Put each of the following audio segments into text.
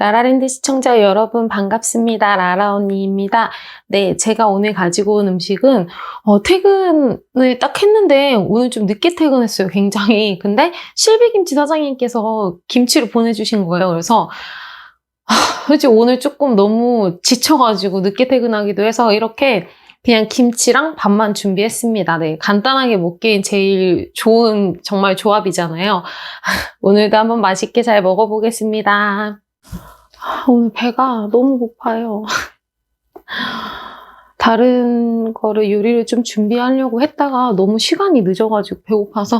라라랜드 시청자 여러분 반갑습니다. 라라 언니입니다. 네, 제가 오늘 가지고 온 음식은 어, 퇴근을 딱 했는데 오늘 좀 늦게 퇴근했어요. 굉장히. 근데 실비김치 사장님께서 김치를 보내주신 거예요. 그래서 아, 솔직히 오늘 조금 너무 지쳐가지고 늦게 퇴근하기도 해서 이렇게 그냥 김치랑 밥만 준비했습니다. 네, 간단하게 먹기엔 제일 좋은 정말 조합이잖아요. 오늘도 한번 맛있게 잘 먹어보겠습니다. 아, 오늘 배가 너무 고파요. 다른 거를 요리를 좀 준비하려고 했다가 너무 시간이 늦어가지고 배고파서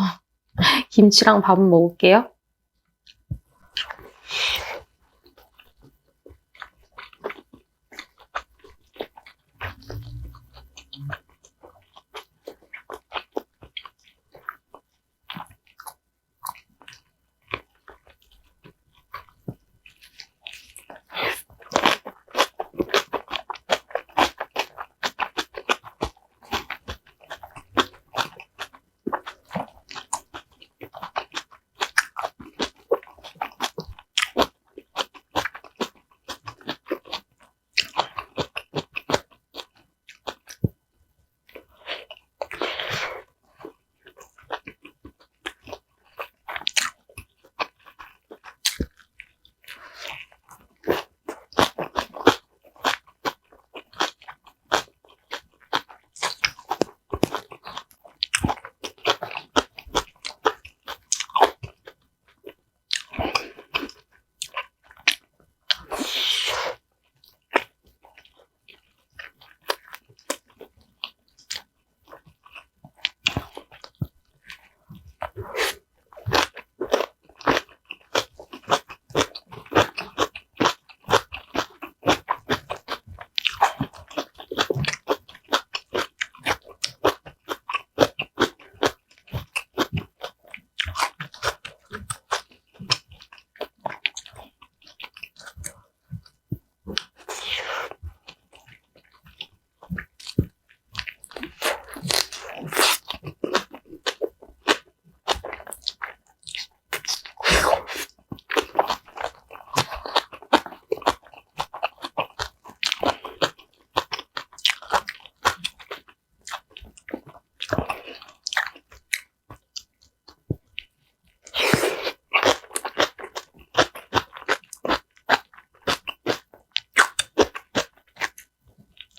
김치랑 밥은 먹을게요.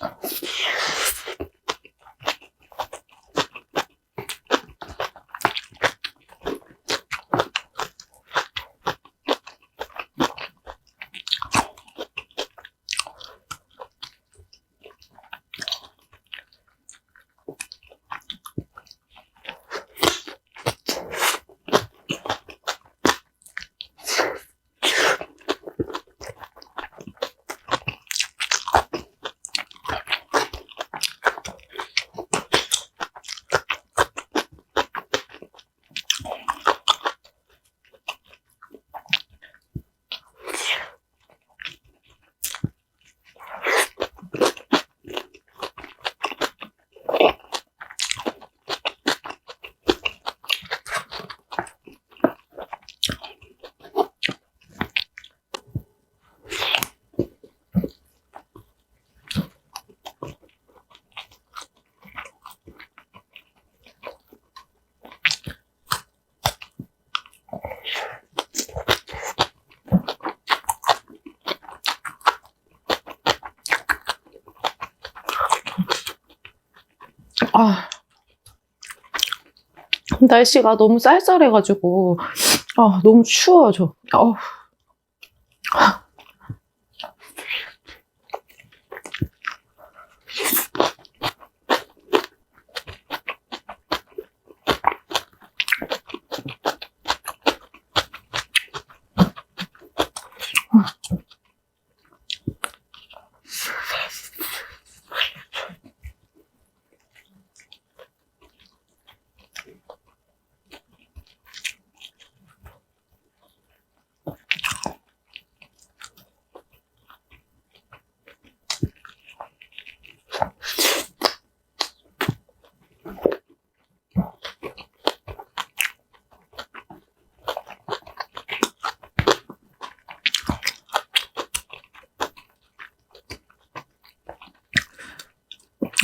よし 아, 날씨가 너무 쌀쌀해가지고, 아, 너무 추워요, 저. 어.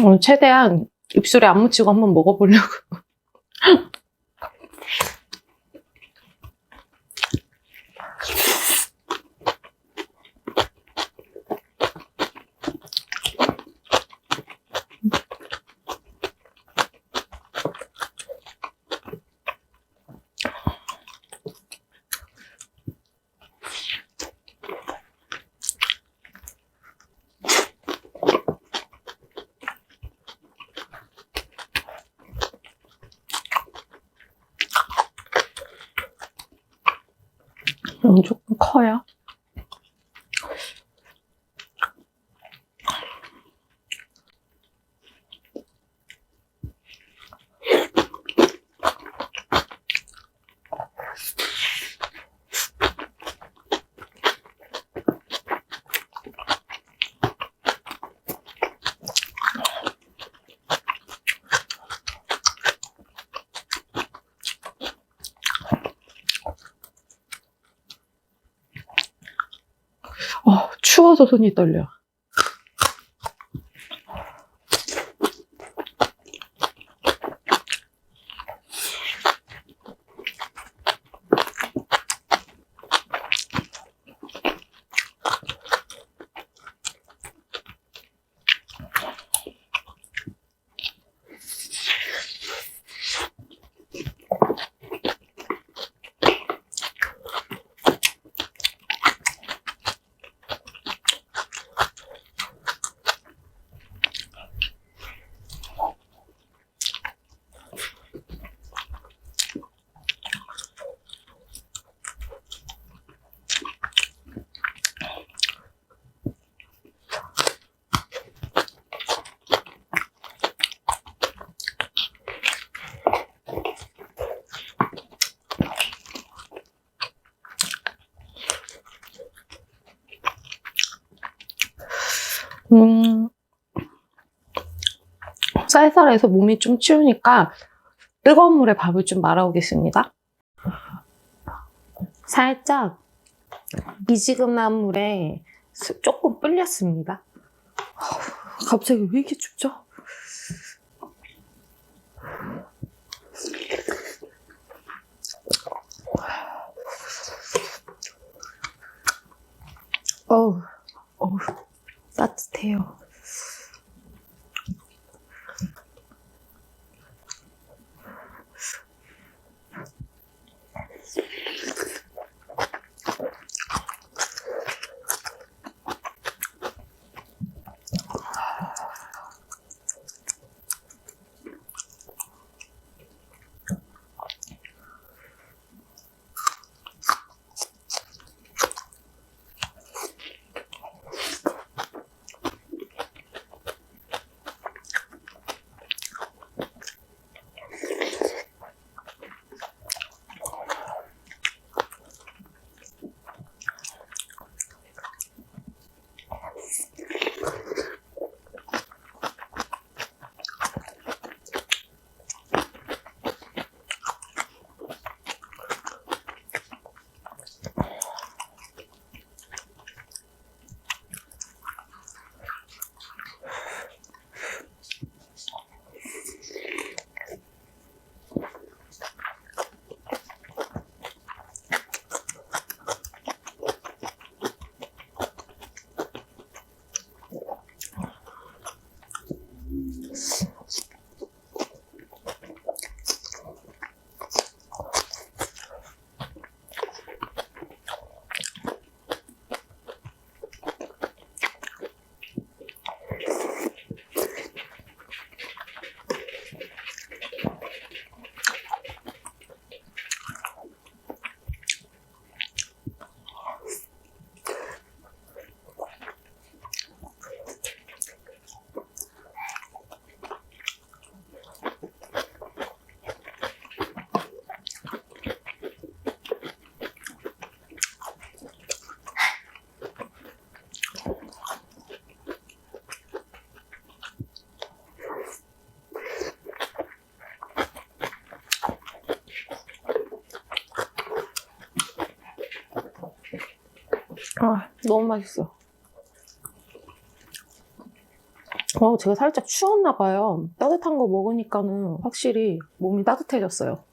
오늘 최대한 입술에 안 묻히고 한번 먹어보려고. 이건 조금 커요. 어, 추워서 손이 떨려. 음, 쌀쌀해서 몸이 좀 추우니까 뜨거운 물에 밥을 좀 말아오겠습니다. 살짝 미지근한 물에 수- 조금 불렸습니다. 갑자기 왜 이렇게 춥죠? 어우, 아, 너무 맛있어. 어, 제가 살짝 추웠나 봐요. 따뜻한 거 먹으니까는 확실히 몸이 따뜻해졌어요.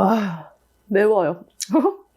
아, 매워요.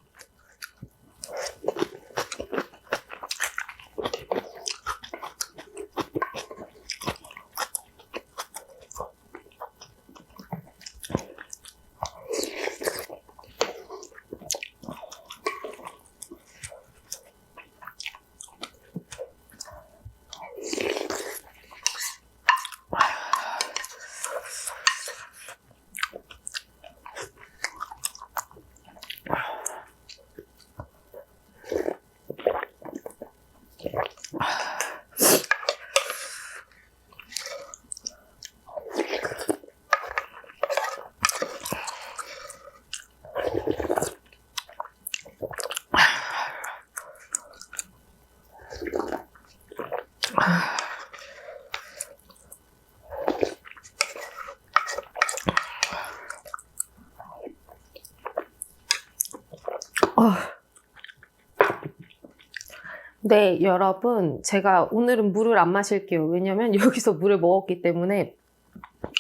네, 여러분. 제가 오늘은 물을 안 마실게요. 왜냐면 여기서 물을 먹었기 때문에.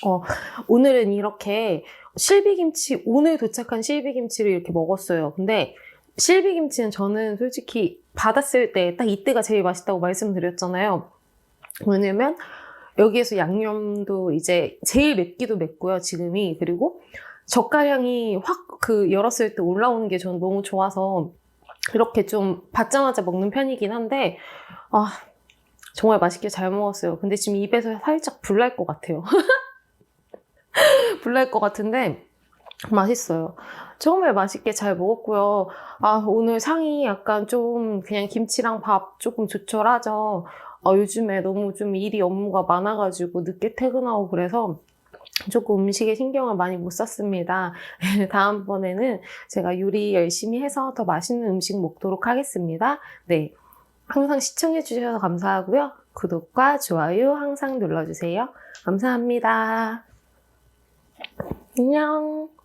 어, 오늘은 이렇게 실비김치, 오늘 도착한 실비김치를 이렇게 먹었어요. 근데 실비김치는 저는 솔직히 받았을 때 딱 이때가 제일 맛있다고 말씀드렸잖아요. 왜냐면 여기에서 양념도 이제 제일 맵기도 맵고요, 지금이. 그리고 젓가량이 확 그 열었을 때 올라오는 게 저는 너무 좋아서 이렇게 좀 받자마자 먹는 편이긴 한데, 아, 정말 맛있게 잘 먹었어요. 근데 지금 입에서 살짝 불 날 것 같아요. 불 날 것 같은데, 맛있어요. 정말 맛있게 잘 먹었고요. 아, 오늘 상이 약간 좀 그냥 김치랑 밥 조금 조촐하죠. 아, 요즘에 너무 좀 일이 업무가 많아가지고 늦게 퇴근하고 그래서 조금 음식에 신경을 많이 못 썼습니다. 다음번에는 제가 요리 열심히 해서 더 맛있는 음식 먹도록 하겠습니다. 네. 항상 시청해주셔서 감사하고요. 구독과 좋아요 항상 눌러주세요. 감사합니다. 안녕.